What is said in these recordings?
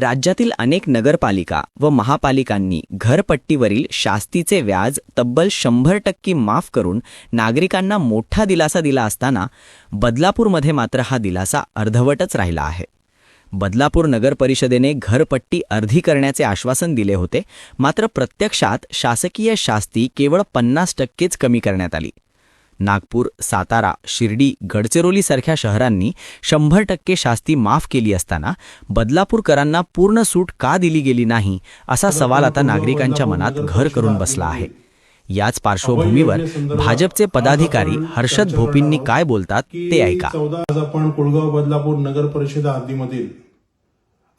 राज्यातील अनेक नगरपालिका व महापालिकांनी घरपट्टीवरील शास्तीचे व्याज तब्बल शंभर टक्के माफ करून नागरिकांना मोठा दिलासा दिला असताना बदलापूरमध्ये मात्र हा दिलासा अर्धवटच राहिला आहे. बदलापूर नगर परिषदेने घरपट्टी अर्धी करण्याचे आश्वासन दिले होते मात्र प्रत्यक्षात शासकीय शास्ती केवळ पन्नास टक्केच कमी करण्यात आली. नागपूर सातारा शिर्डी गडचिरोलीसारख्या शहरांनी शंभर टक्के शास्ती माफ केली असताना बदलापूरकरांना पूर्ण सूट का दिली गेली नाही असा सवाल आता नागरिकांच्या मनात घर करून बसला आहे. याच पार्श्वभूमीवर भाजपचे पदाधिकारी हर्षद भोपींनी काय बोलतात ते ऐका. चौदा आज आपण कुळगाव बदलापूर नगर परिषद हद्दीमधील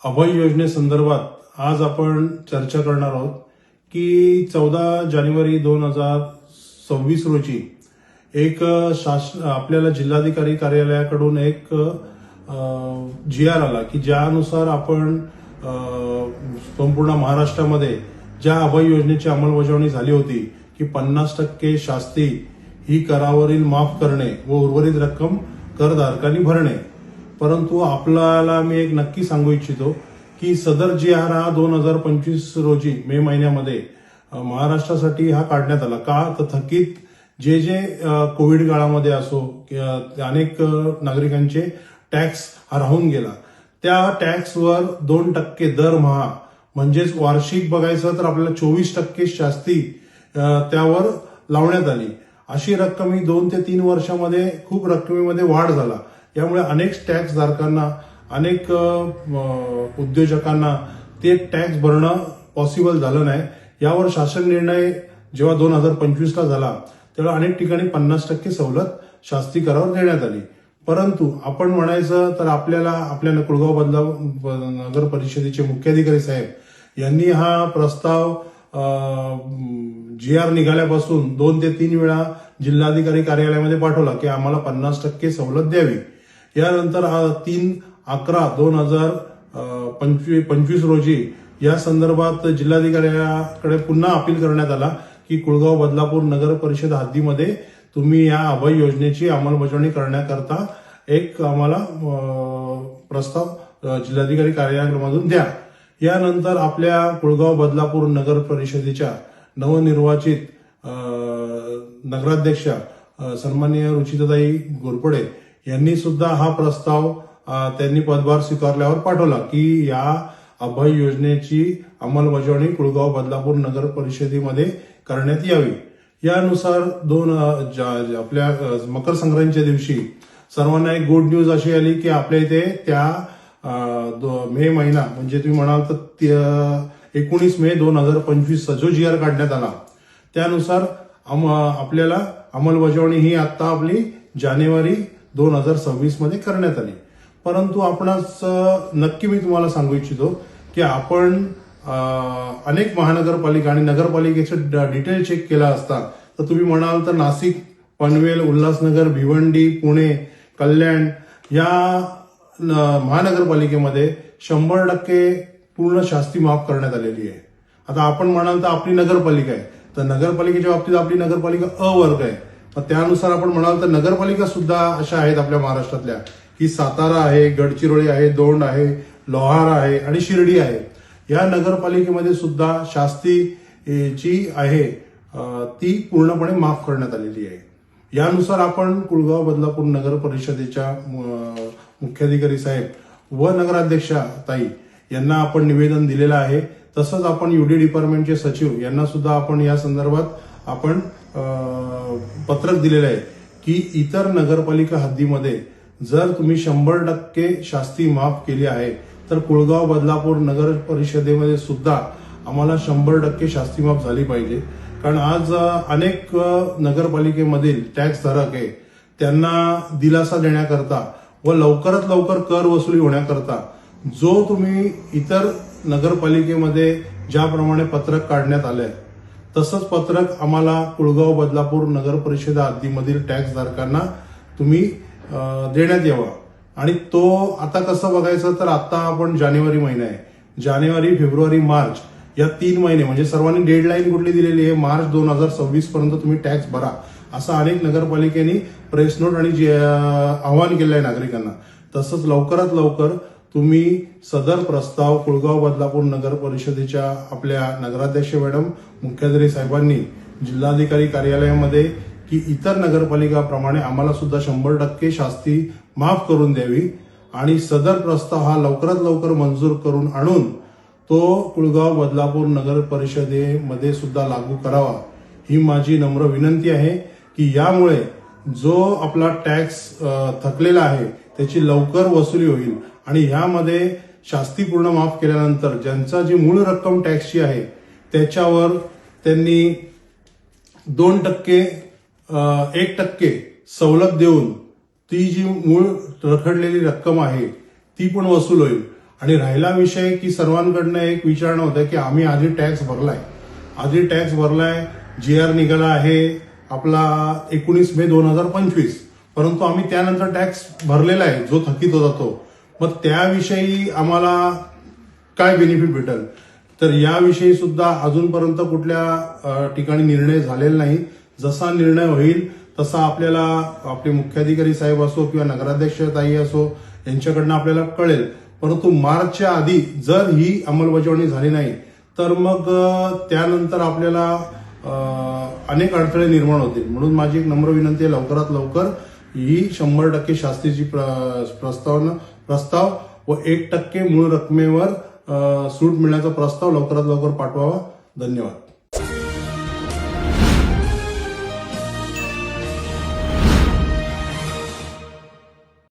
अभय योजनेसंदर्भात आज आपण चर्चा करणार आहोत की चौदा जानेवारी दोन हजार सव्वीस रोजी एक शासन आपल्याला जिल्हाधिकारी कार्यालयाकडून एक जी आर आला की ज्यानुसार आपण संपूर्ण महाराष्ट्रामध्ये ज्या अभय योजनेची अंमलबजावणी झाली होती की पन्नास टक्के शास्ती ही करावरील माफ करणे व उर्वरित रक्कम करधारकांनी भरणे. परंतु आपल्याला मी एक नक्की सांगू इच्छितो की सदर जी आर हा दोन हजार पंचवीस रोजी मे महिन्यामध्ये महाराष्ट्रासाठी हा काढण्यात आला. का? तर थकीत जे जे कोविड काळामध्ये असो किंवा अनेक नागरिकांचे टॅक्स हा राहून गेला त्या टॅक्सवर दोन टक्के दरमहा म्हणजेच वार्षिक बघायचं तर आपल्याला चोवीस टक्के शास्ती त्यावर लावण्यात आली. अशी रक्कम ही दोन ते तीन वर्षामध्ये खूप रकमेमध्ये वाढ झाला. यामुळे अनेक टॅक्स धारकांना अनेक उद्योजकांना ते टॅक्स भरणं पॉसिबल झालं नाही. यावर शासन निर्णय जेव्हा दोन हजार पंचवीसला झाला त्याला अनेक ठिकाणी पन्नास टक्के सवलत शास्ती करावर देण्यात आली. परंतु आपण म्हणायचं तर आपल्याला आपल्या कुळगाव बदला नगर परिषदेचे मुख्याधिकारी साहेब यांनी हा प्रस्ताव जी आर निघाल्यापासून दोन ते तीन वेळा जिल्हाधिकारी कार्यालयामध्ये पाठवला की आम्हाला पन्नास टक्के सवलत द्यावी. यानंतर तीन अकरा दोन हजार पंचवीस पंचवीस रोजी या संदर्भात जिल्हाधिकाऱ्याकडे पुन्हा अपील करण्यात आला. की कुळगाव बदलापूर नगर परिषद हद्दीमध्ये तुम्ही या अभय योजनेची अंमलबजावणी करण्याकरता एक आम्हाला प्रस्ताव जिल्हाधिकारी कार्यालयामधून द्या. यानंतर आपल्या कुळगाव बदलापूर नगर परिषदेच्या नवनिर्वाचित नगराध्यक्ष नगराध्यक्षा अ, सन्माननीय रुचिताताई घोरपडे यांनी सुद्धा हा प्रस्ताव त्यांनी पदभार स्वीकारल्यावर पाठवला की या अभय योजनेची अंमलबजावणी कुळगाव बदलापूर नगर परिषदेमध्ये करण्यात यावी. यानुसार दोन आपल्या मकर संक्रांतीच्या दिवशी सर्वांना एक गुड न्यूज अशी आली की आपल्या इथे त्या दो- मे महिना म्हणजे तुम्ही म्हणाल तर एकोणीस मे दोन हजार पंचवीसचा जो जी आर काढण्यात आला त्यानुसार आपल्याला अंमलबजावणी ही आता आपली जानेवारी दोन हजार सव्वीसमध्ये करण्यात आली. परंतु आपणास नक्की मी तुम्हाला सांगू इच्छितो की आपण अनेक महानगरपालिका आणि नगरपालिकेचा डिटेल चेक केला असता तर तुम्ही म्हणाल तर नाशिक पनवेल उल्हासनगर भिवंडी पुणे कल्याण या महानगरपालिकेमध्ये शंभर टक्के पूर्ण शास्ती माफ करण्यात आलेली आहे. आता आपण म्हणाल तर आपली नगरपालिका आहे तर नगरपालिकेच्या बाबतीत आपली नगरपालिका अवर्ग आहे. मग त्यानुसार आपण म्हणाल तर नगरपालिका सुद्धा अशा आहेत आपल्या महाराष्ट्रातल्या. की सातारा आहे गडचिरोली आहे दोंड आहे लोहार आहे आणि शिर्डी आहे. या नगरपालिकेमध्ये सुद्धा शास्ती जी आहे ती पूर्णपणे माफ करण्यात आलेली आहे. यानुसार आपण कुळगाव बदलापूर नगर परिषदेच्या मुख्याधिकारी साहेब व नगराध्यक्षा ताई यांना आपण निवेदन दिलेलं आहे. तसंच आपण युडी डिपार्टमेंटचे सचिव यांना सुद्धा आपण या संदर्भात आपण पत्रक दिलेलं आहे की इतर नगरपालिका हद्दीमध्ये जर तुम्ही शंभर टक्के शास्ती माफ केली आहे तर कुळगाव बदलापूर नगर परिषदेमध्ये सुद्धा आम्हाला शंभर टक्के शास्ती माफ झाली पाहिजे. कारण आज अनेक नगरपालिकेमधील टॅक्स धारक आहे त्यांना दिलासा देण्याकरता व लवकरात लवकर कर वसुली होण्याकरता जो तुम्ही इतर नगरपालिकेमध्ये ज्याप्रमाणे पत्रक काढण्यात आले तसंच पत्रक आम्हाला कुळगाव बदलापूर नगर परिषद हद्दीमधील टॅक्स धारकांना तुम्ही देण्यात यावा. आणि तो आता कसं बघायचं तर आता आपण जानेवारी महिना आहे. जानेवारी फेब्रुवारी मार्च या तीन महिने म्हणजे सर्वांनी डेडलाईन कुठली दिलेली आहे? मार्च दोन हजार सव्वीस पर्यंत तुम्ही टॅक्स भरा. असं अनेक नगरपालिकेनी प्रेस नोट आणि जे, आवाहन केलं आहे नागरिकांना. तसंच लवकरात लवकर तुम्ही सदर प्रस्ताव कुळगाव बदलापूर नगर परिषदेच्या आपल्या नगराध्यक्ष मॅडम मुख्याधिकारी साहेबांनी जिल्हाधिकारी कार्यालयामध्ये की इतर नगरपालिकाप्रमाणे आम्हाला सुद्धा शंभर टक्के शास्ती माफ करून द्यावी. आणि सदर प्रस्ताव हा लवकरात लवकर मंजूर करून आणून तो कुळगाव बदलापूर नगर परिषदेमध्ये सुद्धा लागू करावा. ही माझी नम्र विनंती आहे की यामुळे जो आपला टॅक्स थकलेला आहे त्याची लवकर वसुली होईल. आणि ह्यामध्ये शास्ती पूर्ण माफ केल्यानंतर ज्यांचा जी मूळ रक्कम टॅक्सची आहे त्याच्यावर त्यांनी दोन टक्के एक टक्के सवलत देऊन ती जी मूळ रखडलेली रक्कम आहे ती पण वसूल होईल. आणि राहिला विषय की सर्वांकडनं एक विचारणं होतं की आम्ही आधी टॅक्स भरलाय. आधी टॅक्स भरलाय जी आर निघाला आहे आपला एकोणीस मे दोन हजार पंचवीस. परंतु आम्ही त्यानंतर टॅक्स भरलेला आहे जो थकीत होता तो. मग त्याविषयी आम्हाला काय बेनिफिट भेटेल? तर याविषयी सुद्धा अजूनपर्यंत कुठल्या ठिकाणी निर्णय झालेला नाही. जसा निर्णय होईल तसा आपल्याला आपले मुख्याधिकारी साहेब असो किंवा नगराध्यक्ष ताई असो यांच्याकडनं आपल्याला कळेल. परंतु मार्चच्या आधी जर ही अंमलबजावणी झाली नाही तर मग त्यानंतर आपल्याला अनेक अडथळे निर्माण होतील. म्हणून माझी एक नम्र विनंती आहे लवकरात लवकर ही शंभर टक्के शास्तीची प्रस्तावना प्रस्ताव व एक टक्के मूळ रकमेवर सूट मिळण्याचा प्रस्ताव लवकरात लवकर पाठवावा. धन्यवाद.